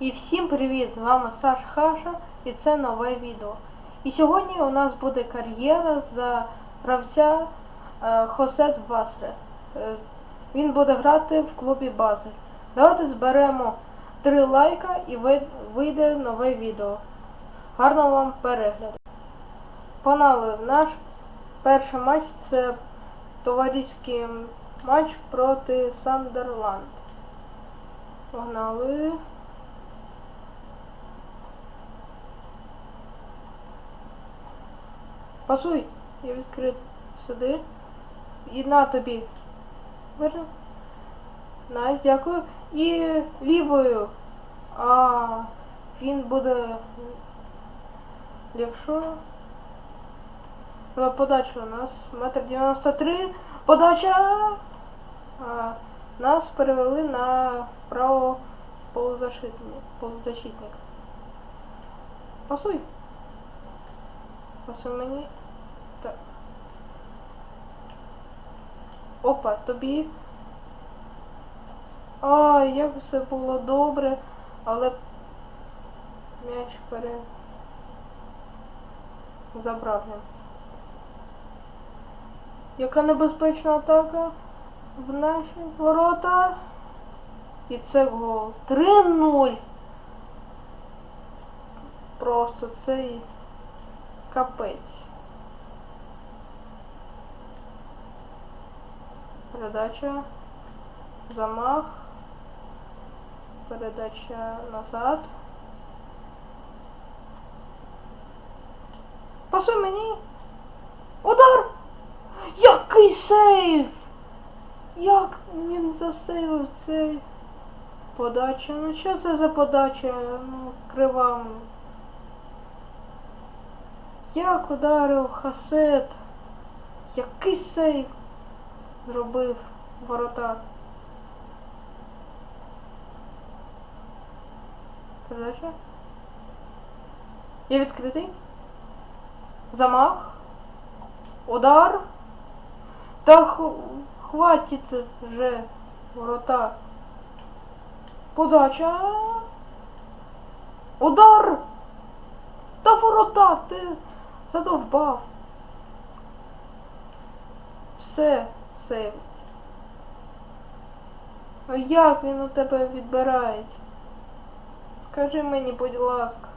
І всім привіт! З вами Саш Хаша і це нове відео. І сьогодні у нас буде кар'єра за гравця Хосет Басре. Е, він буде грати в клубі Базель. Давайте зберемо 3 лайка і вийде нове відео. Гарного вам перегляду. Погнали, наш перший матч це товариський матч проти Сандерланд. Погнали. Пасуй, я відкрит сюди. І на тобі. Бери. Найс, дякую. І лівою. А він буде лівшою. Давай подача у нас метр дев'яносто три. Подача! А, нас перевели на право полузащитник. полузащитник. Пасуй. Пасуй мені. Опа, тобі. А, як все було добре, але м'яч пере... забрав він. Яка небезпечна атака в наші ворота. І це гол. 3-0. Просто цей капець. Передача. Замах. Передача назад. Пасуй мені. Удар! Який сейф! Як він засейвив цей подача? Ну що це за подача? Ну, крива. Як ударив Хасет? Який сейф зробив ворота? Передача? Я відкритий. Замах. Удар. Та х- хватить вже ворота. Подача. Удар! Та ворота! Ти задовбав. Все, сейвить. А як він у тебе відбирає? Скажи мені, будь ласка.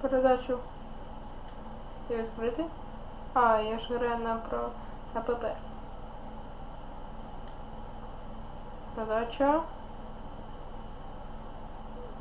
Передачу. Я відкритий? А, я ж граю на про на ПП. Передача.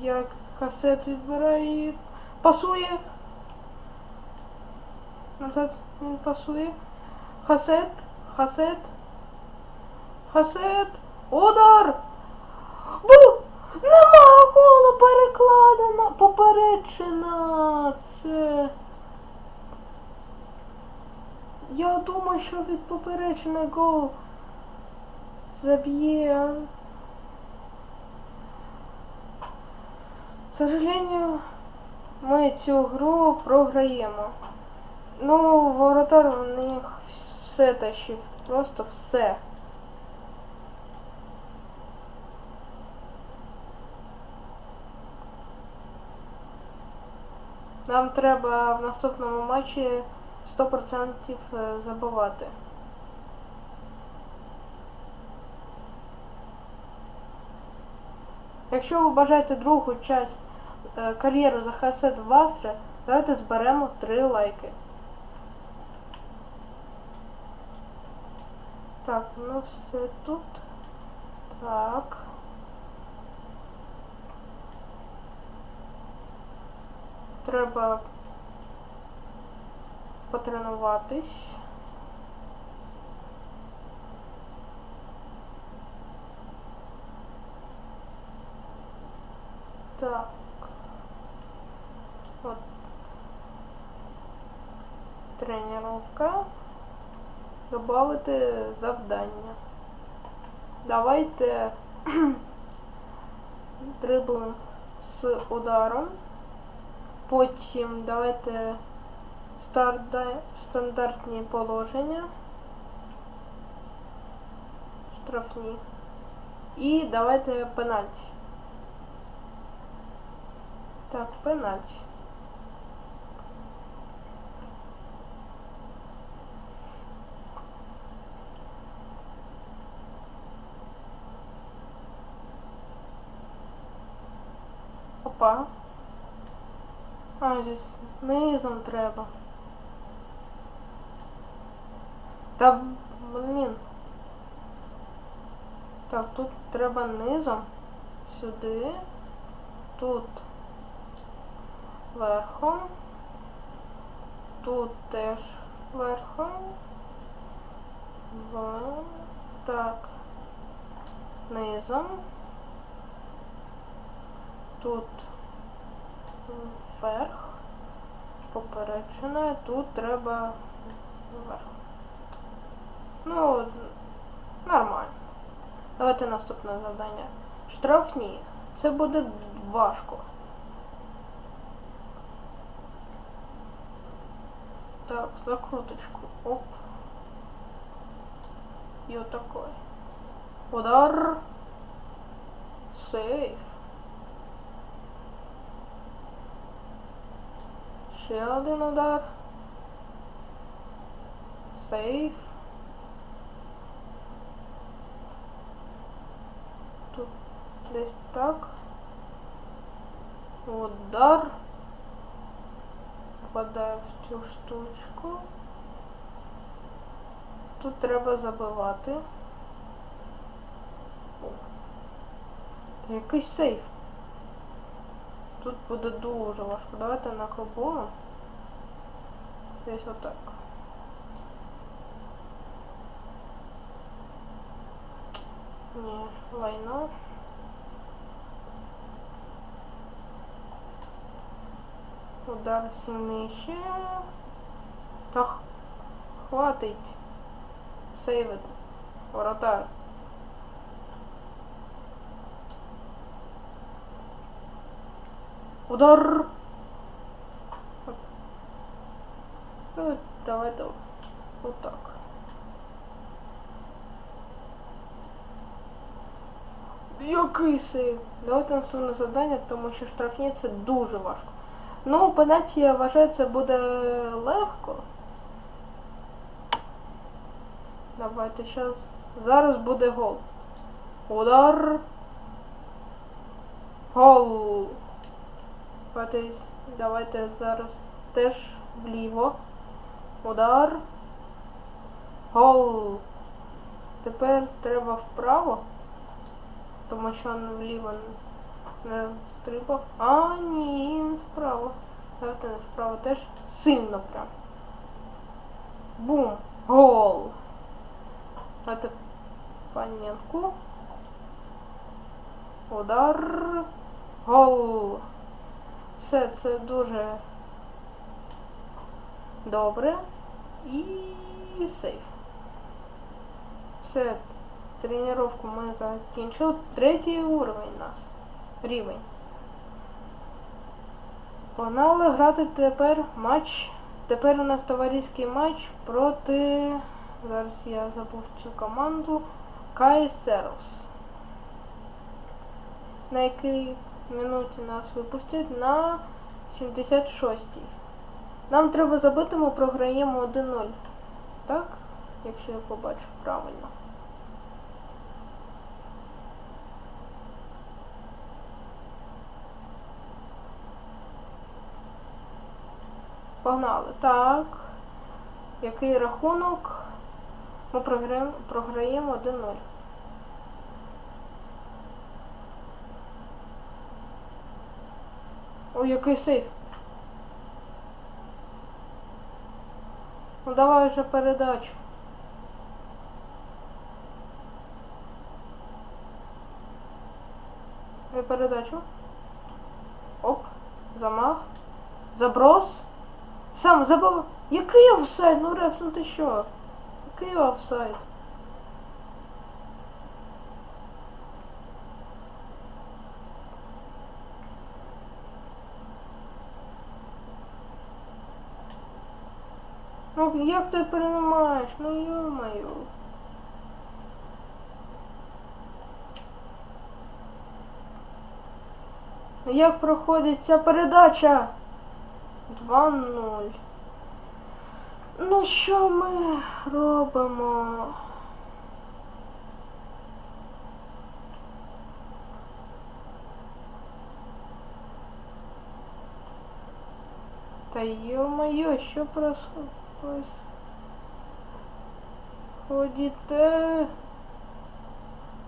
Як касет відбирає пасує. Назад він пасує. Хасет. Хасет. Хасет. Удар! Бу! Нема коло перекладена, попереджена. Це. Я думаю, що від попереджений гол заб'є. К сожалению, ми цю гру програємо. Ну, воротар у них все тащив. Просто все. Нам треба в наступному матчі 100% забивати. Якщо ви бажаєте другу часть е, кар'єру за Хасет Васре, давайте зберемо 3 лайки. Так, ну все тут. Так. Треба потренуватись. Так. От. Тренировка. Добавити завдання. Давайте дриблинг з ударом. Потім давайте стандартні положення. штрафні. І давайте пенальті. Так, пенальті. Опа. А, здесь низом треба. Та блін. Так, тут треба низом. Сюди. Тут верхом. Тут теж верхом. В. Так. Низом. Тут вверх. Попереджено. Тут треба вверх. Ну, нормально. Давайте наступне завдання. Штрафні. Це буде важко. Так, закруточку. Оп. І отакой. Удар. Сейф. Ще один удар. Сейф. Тут десь так. Удар. Попадаю в цю штучку. Тут треба забивати. Якийсь сейф. Тут буде дуже важко. Давайте на коболу. Десь отак. Ні, лайно. Удар сильніший. Та х- хватить. Сейвити. Воротар. Удар. Ну, давайте вот так. Який сейв? Давайте наступне завдання, тому що штрафні це дуже важко. Ну, пенальті, я вважаю, це буде легко. Давайте зараз. Зараз буде гол. Удар. Гол. Давайте, давайте зараз теж вліво. Удар. Гол. Тепер треба вправо. Тому що він вліво не стрибав. А, ні, він вправо. Давайте вправо теж сильно прям. Бум! Гол! Давайте паненку. Удар. Гол. Все це дуже добре. І сейф. Все. Тренировку ми закінчили. Третій уровень у нас. Рівень. Погнали грати тепер матч. Тепер у нас товариський матч проти. Зараз я забув цю команду. Кайсерлс. На якій минуті нас випустять? На 76-й. Нам треба забити, ми програємо 1-0. Так? Якщо я побачу правильно. Погнали. Так. Який рахунок? Ми програємо, програємо 1-0. Який сейф. Ну давай вже передачу. Ой, передачу. Оп. Замах. Заброс. Сам забав. Який офсайд? Ну реф, ну ти що? Який офсайд? як, як ти приймаєш? Ну -мо. Як проходить ця передача? 2-0. Ну що ми робимо? Та ё-моё, що происходит? Ходите.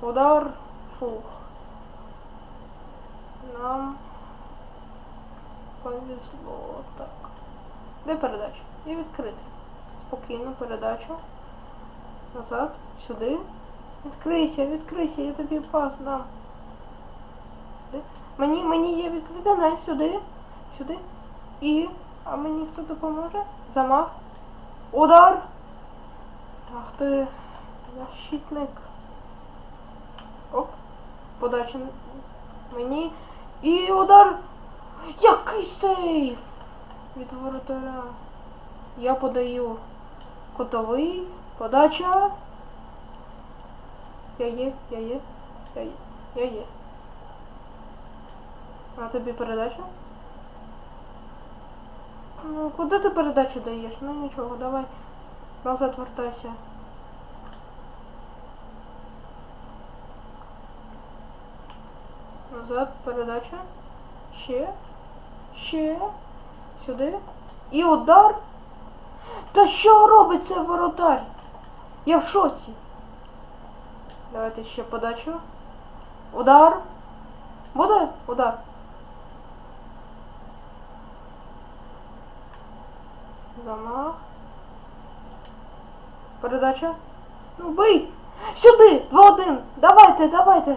Удар. Фух. Нам повезло. Так. Де передача? І відкрити. Спокійно передачу. Назад. Сюди. Відкрийся, відкрийся, я тобі пас дам. Мені, мені є відкрита, на, сюди. Сюди. І. А мені хто допоможе? Замах. Удар. Ах ти. Защитник. Оп. Подача мені. І удар. Який сейф! Від воротаря. Я подаю кутовий. Подача. Я є, я є, я є, я є. А тобі передача? Ну, куди ти передачу даєш? Ну нічого, давай. Назад вертайся. Назад, передача. Ще. Ще. Сюди. І удар. Та що робить цей воротар? Я в шоці. Давайте ще подачу. Удар. Буде удар. Замах. Передача. Ну бий! Сюди! 2-1! Давайте, давайте!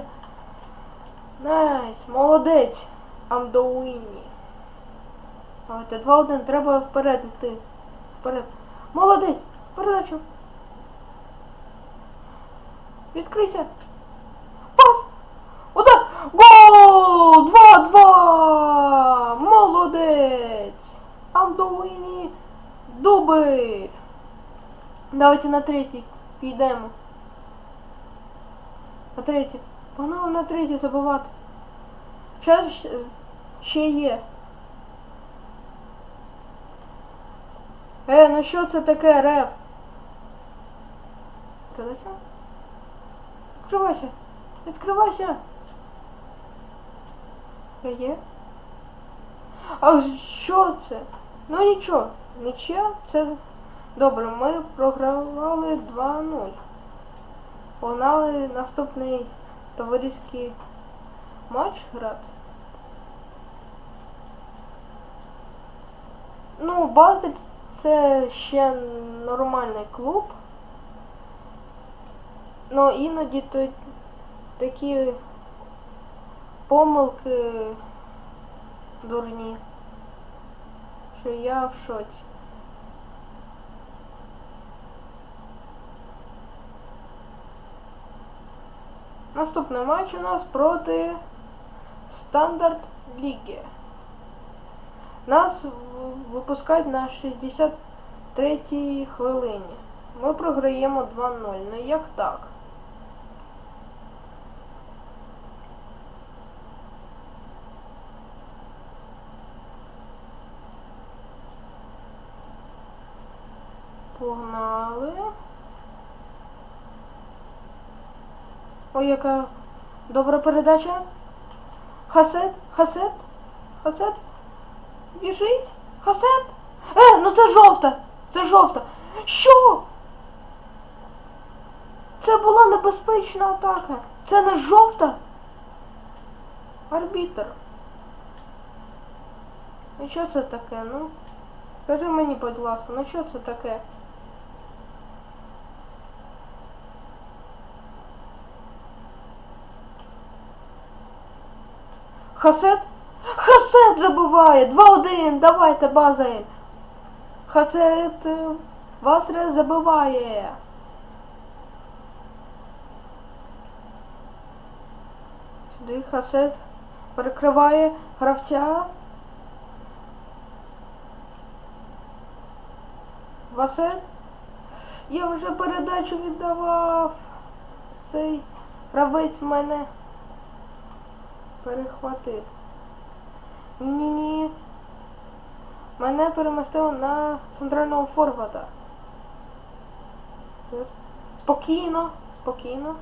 Найс, молодець. Амдоуіні. Давайте, 2-1, треба вперед йти. Вперед. Молодець! Передачу. Відкрийся. Пас! Удар! Гол! 2-2! Молодець! Амдоуіні. Дуби! Давайте на третій підемо. На третій. Погнали на третій забивати. Час ще- ще є. Е, ну що це таке, рев? Передача? Відкривайся! Відкривайся! Я є? А що це? Ну нічого, нічого, це добре, ми програвали 2-0. Погнали наступний товариський матч грати. Ну, Базель це ще нормальний клуб. Ну іноді то такі помилки дурні, що я в шоці. Наступний матч у нас проти Стандарт Ліги. Нас випускають на 63-й хвилині. Ми програємо 2-0. Ну як так? Погнали. Ой, яка добра передача. Хасет, Хасет, Хасет. Біжить. Хасет. Е, ну це жовта. Це жовта. Що? Це була небезпечна атака. Це не жовта. Арбітр. І що це таке? Ну? Скажи мені, будь ласка, ну що це таке? Хасет? Хасет забиває! 2-1! Давайте, Базель! Хасет е, Васре забиває! Сюди Хасет перекриває гравця. Васет? Я вже передачу віддавав. Цей гравець мене перехватив. Ні-ні-ні. Мене перемістили на центрального форварда. Спокійно, спокійно.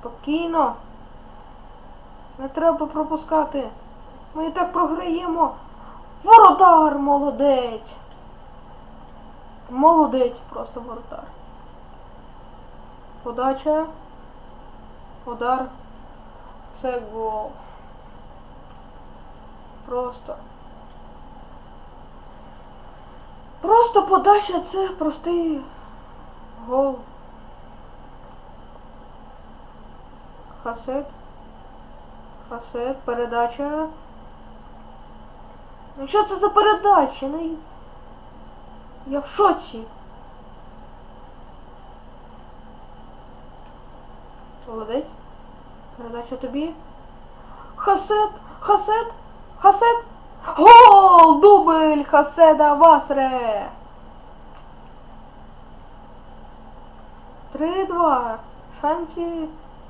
Спокійно. Не треба пропускати. Ми і так програємо. Воротар молодець. Молодець просто воротар. Подача. Удар. Це гол. Просто. Просто подача це простий гол. Хасет. Хасет. Передача. Ну що це за передача? Ну, я в шоці. Молодець. Передача тобі. Хасет! Хасет! Хасет! Гол! Дубль Хаседа Васре! 3-2. Шанці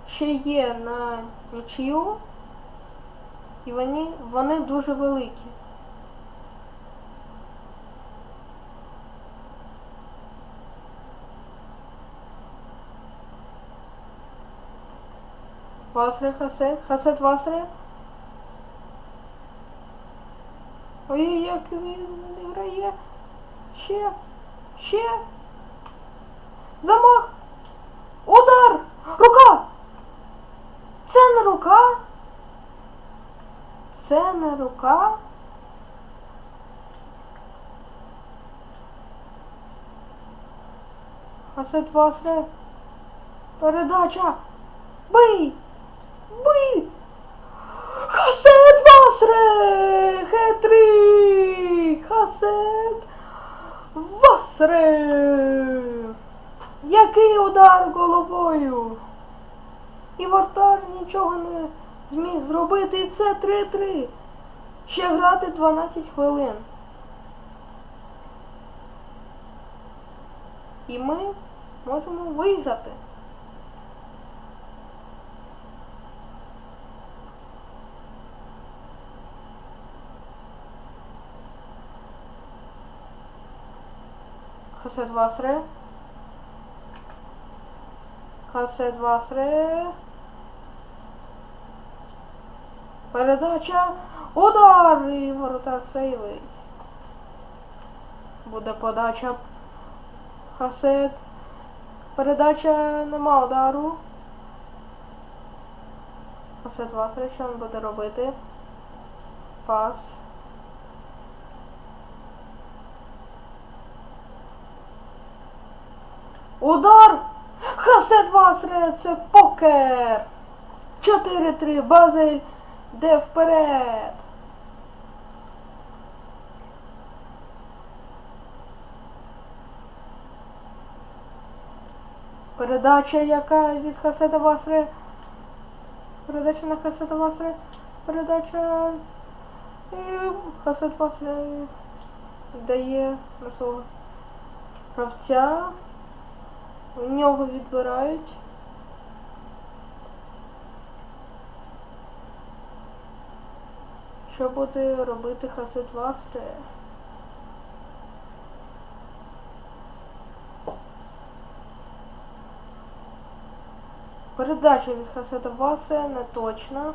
ще є на нічию. І вони, вони дуже великі. Васре Хасет. Хасет Васре. Ой, як він не грає. Ще. Ще. Замах. Удар. Рука. Це не рука. Це не рука. Хасет Васре. Передача. Бий! Бий! Хасет Васре! Хетрик! Хасет Васре! Який удар головою! І вартар нічого не зміг зробити, і це 3-3. Ще грати 12 хвилин. І ми можемо виграти. Хасет Васре. Хасет Васре. Передача. Удар! І ворота сейвить. Буде подача. Хасет. Передача нема удару. Хасет Васре, що він буде робити? Пас. Удар! Хасет Васре, це покер! 4-3, Базель, де вперед! Передача яка від Хасета Васре. Передача на Хасета Васре. Передача. І Хасет Васре дає на свого гравця. У нього відбирають. Що буде робити Хасет Васре? Передача від Хасета Васре не точна.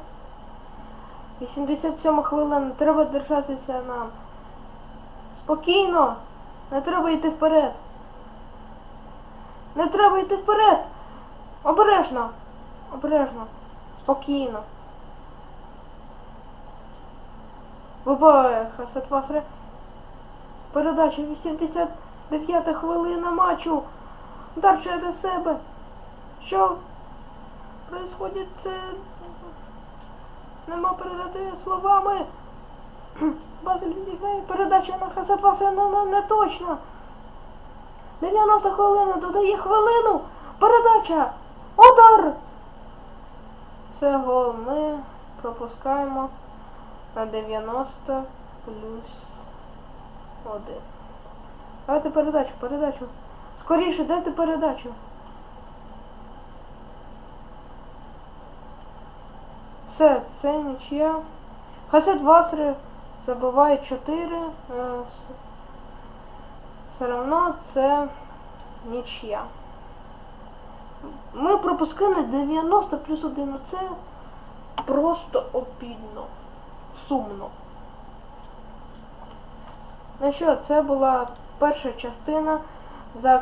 87 хвилина. Треба держатися нам. Спокійно! Не треба йти вперед. Не треба йти вперед. Обережно. Обережно. Спокійно. Вибиває Хасет Васре. Передача 89 хвилина матчу. Удар через себе. Що происходит? Це нема передати словами. Базель відіграє передача на Хасет Васре не, не, не точно. 90 хвилина, додає хвилину. Передача. Удар. Це гол. Ми пропускаємо на 90 плюс 1. Давайте передачу, передачу. Скоріше, дайте передачу. Все, це нічия. Хасет Васри забиває 4. Все одно це нічия. Ми пропускали 90 плюс 1. Це просто обідно. Сумно. Ну що, це була перша частина за е,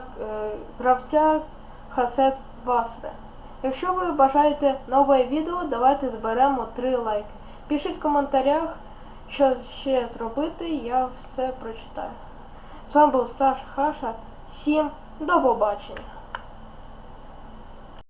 гравця Хасет Васре. Якщо ви бажаєте нове відео, давайте зберемо 3 лайки. Пишіть в коментарях, що ще зробити, я все прочитаю. З вами був Саша Хаша. Всім до побачення!